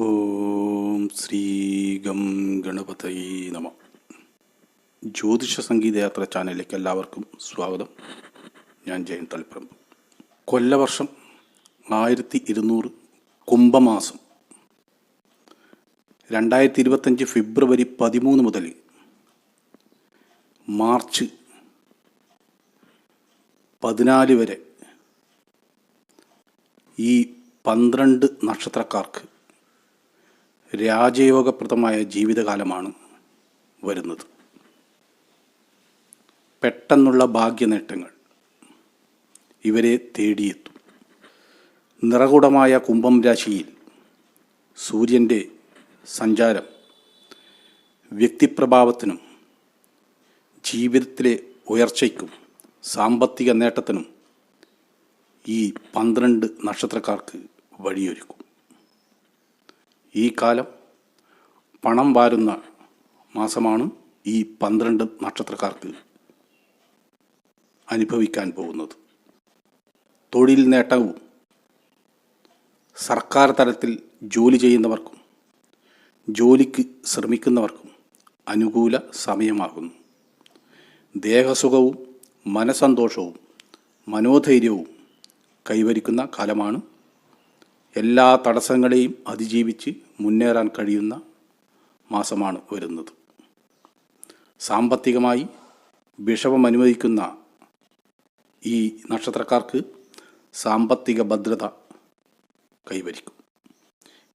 ഓം Shri gum ഗണപതൈ നമ. ജ്യോതിഷ സംഗീതയാത്ര ചാനലിലേക്ക് എല്ലാവർക്കും സ്വാഗതം. ഞാൻ ജയൻ തളിപ്പറമ്പ്. കൊല്ലവർഷം ആയിരത്തി ഇരുന്നൂറ് കുംഭമാസം. രണ്ടായിരത്തി ഇരുപത്തഞ്ച് ഫെബ്രുവരി പതിമൂന്ന് മുതൽ മാർച്ച് പതിനാല് വരെ ഈ പന്ത്രണ്ട് നക്ഷത്രക്കാർക്ക് രാജയോഗപ്രദമായ ജീവിതകാലമാണ് വരുന്നത്. പെട്ടെന്നുള്ള ഭാഗ്യനേട്ടങ്ങൾ ഇവരെ തേടിയെത്തും. നിറകുടമായ കുംഭം രാശിയിൽ സൂര്യന്റെ സഞ്ചാരം വ്യക്തിപ്രഭാവത്തിനും ജീവിതത്തിലെ ഉയർച്ചയ്ക്കും സാമ്പത്തിക നേട്ടത്തിനും ഈ പന്ത്രണ്ട് നക്ഷത്രക്കാർക്ക് വഴിയൊരുക്കും. ഈ കാലം പണം വാരുന്ന മാസമാണ് ഈ പന്ത്രണ്ട് നക്ഷത്രക്കാർക്ക് അനുഭവിക്കാൻ പോകുന്നത്. തൊഴിൽ നേട്ടവും സർക്കാർ തലത്തിൽ ജോലി ചെയ്യുന്നവർക്കും ജോലിക്ക് ശ്രമിക്കുന്നവർക്കും അനുകൂല സമയമാകുന്നു. ദേഹസുഖവും മനസന്തോഷവും മനോധൈര്യവും കൈവരിക്കുന്ന കാലമാണ് എല്ലാ തടസ്സങ്ങളെയും അതിജീവിച്ച് മുന്നേറാൻ കഴിയുന്ന മാസമാണ് വരുന്നത്. സാമ്പത്തികമായി വിഷമം അനുവദിക്കുന്ന ഈ നക്ഷത്രക്കാർക്ക് സാമ്പത്തിക ഭദ്രത കൈവരിക്കും.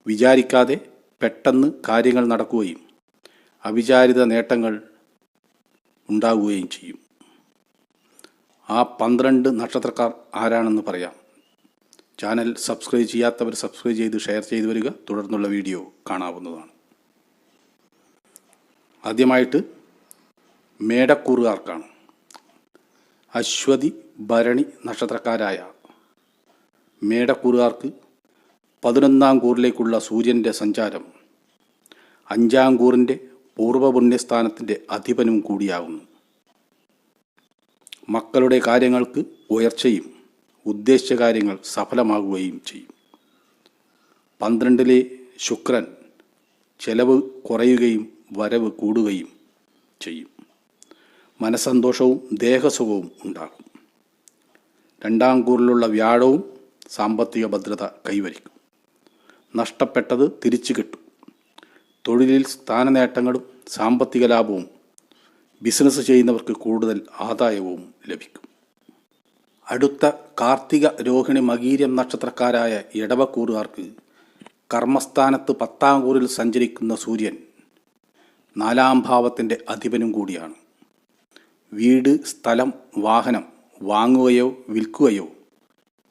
വിചാരിക്കാതെ പെട്ടെന്ന് കാര്യങ്ങൾ നടക്കുകയും അവിചാരിത നേട്ടങ്ങൾ ഉണ്ടാവുകയും ചെയ്യും. ആ പന്ത്രണ്ട് നക്ഷത്രക്കാർ ആരാണെന്ന് പറയാം. ചാനൽ സബ്സ്ക്രൈബ് ചെയ്യാത്തവർ സബ്സ്ക്രൈബ് ചെയ്ത് ഷെയർ ചെയ്തു വരിക. തുടർന്നുള്ള വീഡിയോ കാണാവുന്നതാണ്. ആദ്യമായിട്ട് മേടക്കൂറുകാർക്കാണ്. അശ്വതി ഭരണി നക്ഷത്രക്കാരായ മേടക്കൂറുകാർക്ക് പതിനൊന്നാം കൂറിലേക്കുള്ള സൂര്യന്റെ സഞ്ചാരം അഞ്ചാം കൂറിന്റെ പൂർവപുണ്യസ്ഥാനത്തിന്റെ അധിപനും കൂടിയാകുന്നു. മക്കളുടെ കാര്യങ്ങൾക്ക് ഉയർച്ചയും ഉദ്ദേശിച്ച കാര്യങ്ങൾ സഫലമാകുകയും ചെയ്യും. പന്ത്രണ്ടിലെ ശുക്രൻ ചെലവ് കുറയുകയും വരവ് കൂടുകയും ചെയ്യും. മനസ്സന്തോഷവും ദേഹസുഖവും ഉണ്ടാകും. രണ്ടാം കൂറിലുള്ള വ്യാഴവും സാമ്പത്തിക ഭദ്രത കൈവരിക്കും. നഷ്ടപ്പെട്ടത് തിരിച്ചു കിട്ടും. തൊഴിലിൽ സ്ഥാനനേട്ടങ്ങളും സാമ്പത്തിക ലാഭവും ബിസിനസ് ചെയ്യുന്നവർക്ക് കൂടുതൽ ആദായവും ലഭിക്കും. അടുത്ത കാർത്തിക രോഹിണി മകീരം നക്ഷത്രക്കാരായ ഇടവക്കൂറുകാർക്ക് കർമ്മസ്ഥാനത്ത് പത്താം കൂറിൽ സഞ്ചരിക്കുന്ന സൂര്യൻ നാലാം ഭാവത്തിന്റെ അധിപനും കൂടിയാണ്. വീട് സ്ഥലം വാഹനം വാങ്ങുകയോ വിൽക്കുകയോ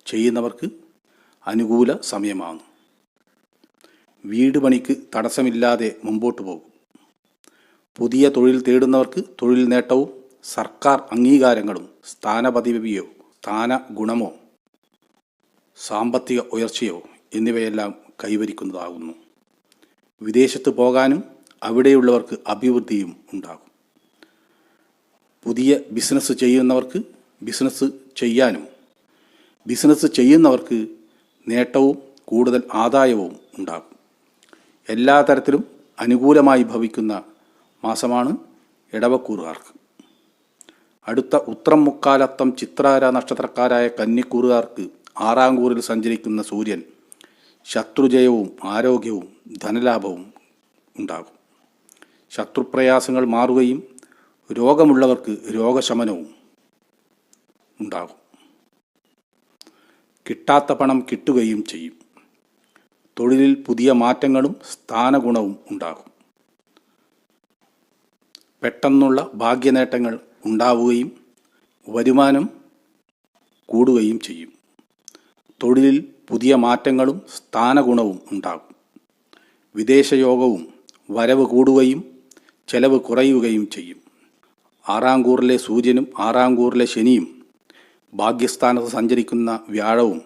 ചെയ്യുന്നവർക്ക് അനുകൂല സമയമാണ് വീട് പണിക്ക് തടസ്സമില്ലാതെ മുമ്പോട്ട് പോകും. പുതിയ തൊഴിൽ തേടുന്നവർക്ക് തൊഴിൽ നേട്ടവും സർക്കാർ അംഗീകാരങ്ങളും സ്ഥാനപദവിയോ സ്ഥാന ഗുണമോ സാമ്പത്തിക ഉയർച്ചയോ എന്നിവയെല്ലാം കൈവരിക്കുന്നതാകുന്നു. വിദേശത്ത് പോകാനും അവിടെയുള്ളവർക്ക് അഭിവൃദ്ധിയും ഉണ്ടാകും. പുതിയ ബിസിനസ് ചെയ്യുന്നവർക്ക് ബിസിനസ് ചെയ്യാനും ബിസിനസ് ചെയ്യുന്നവർക്ക് നേട്ടവും കൂടുതൽ ആദായവും ഉണ്ടാകും. എല്ലാ തരത്തിലും അനുകൂലമായി ഭവിക്കുന്ന മാസമാണ് ഇടവക്കൂറുകാർക്ക് അടുത്ത ഉത്രം മുക്കാലത്തം ചിത്രാര നക്ഷത്രക്കാരായ കന്നിക്കൂറുകാർക്ക് ആറാങ്കൂറിൽ സഞ്ചരിക്കുന്ന സൂര്യൻ ശത്രുജയവും ആരോഗ്യവും ധനലാഭവും ഉണ്ടാകും. ശത്രുപ്രയാസങ്ങൾ മാറുകയും രോഗമുള്ളവർക്ക് രോഗശമനവും ഉണ്ടാകും. കിട്ടാത്ത പണം കിട്ടുകയും ചെയ്യും. തൊഴിലിൽ പുതിയ മാറ്റങ്ങളും സ്ഥാനഗുണവും ഉണ്ടാകും. പെട്ടെന്നുള്ള ഭാഗ്യനേട്ടങ്ങൾ ഉണ്ടാവുകയും വരുമാനം കൂടുകയും ചെയ്യും. തൊഴിലിൽ പുതിയ മാറ്റങ്ങളും സ്ഥാനഗുണവും ഉണ്ടാകും. വിദേശയോഗവും വരവ് കൂടുകയും ചെലവ് കുറയുകയും ചെയ്യും. ആറാംകൂറിലെ സൂര്യനും ആറാംകൂറിലെ ശനിയും ഭാഗ്യസ്ഥാനത്ത് സഞ്ചരിക്കുന്ന വ്യാഴവും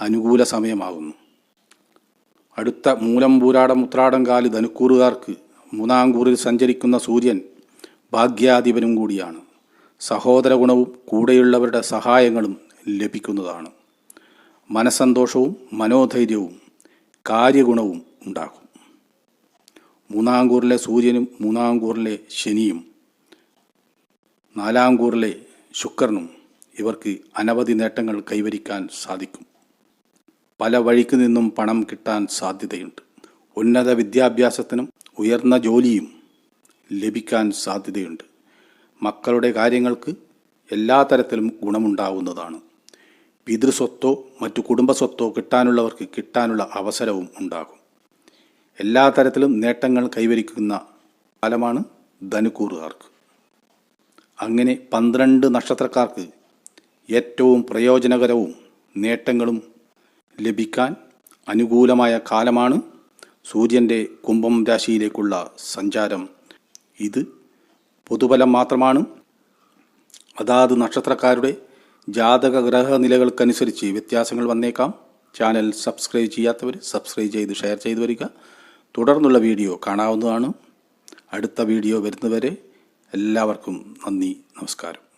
അനുകൂല സമയമാകുന്നു. അടുത്ത മൂലം പൂരാടം ഉത്രാടം കാലി ധനുക്കൂറുകാർക്ക് മൂന്നാം കൂറിൽ സഞ്ചരിക്കുന്ന സൂര്യൻ ഭാഗ്യാധിപനും കൂടിയാണ്. സഹോദര ഗുണവും കൂടെയുള്ളവരുടെ സഹായങ്ങളും ലഭിക്കുന്നതാണ്. മനസ്സന്തോഷവും മനോധൈര്യവും കാര്യഗുണവും ഉണ്ടാകും. മൂന്നാംകൂറിലെ സൂര്യനും മൂന്നാംകൂറിലെ ശനിയും നാലാംകൂറിലെ ശുക്രനും ഇവർക്ക് അനവധി നേട്ടങ്ങൾ കൈവരിക്കാൻ സാധിക്കും. പല വഴിക്ക് നിന്നും പണം കിട്ടാൻ സാധ്യതയുണ്ട്. ഉന്നത വിദ്യാഭ്യാസത്തിനും ഉയർന്ന ജോലിയും ലഭിക്കാൻ സാധ്യതയുണ്ട്. മക്കളുടെ കാര്യങ്ങൾക്ക് എല്ലാ തരത്തിലും ഗുണമുണ്ടാവുന്നതാണ്. പിതൃസ്വത്തോ മറ്റു കുടുംബസ്വത്തോ കിട്ടാനുള്ളവർക്ക് കിട്ടാനുള്ള അവസരവും ഉണ്ടാകും. എല്ലാ തരത്തിലും നേട്ടങ്ങൾ കൈവരിക്കുന്ന കാലമാണ് ധനുക്കൂറുകാർക്ക്. അങ്ങനെ പന്ത്രണ്ട് നക്ഷത്രക്കാർക്ക് ഏറ്റവും പ്രയോജനകരവും നേട്ടങ്ങളും ലഭിക്കാൻ അനുകൂലമായ കാലമാണ് സൂര്യന്റെ കുംഭം രാശിയിലേക്കുള്ള സഞ്ചാരം. ഇത് പൊതുബലം മാത്രമാണ്. അതാത് നക്ഷത്രക്കാരുടെ ജാതക ഗ്രഹ നിലകൾക്കനുസരിച്ച് വ്യത്യാസങ്ങൾ വന്നേക്കാം. ചാനൽ സബ്സ്ക്രൈബ് ചെയ്യാത്തവർ സബ്സ്ക്രൈബ് ചെയ്ത് ഷെയർ ചെയ്തു വരിക. തുടർന്നുള്ള വീഡിയോ കാണാവുന്നതാണ്. അടുത്ത വീഡിയോ വരുന്നവരെ എല്ലാവർക്കും നന്ദി നമസ്കാരം.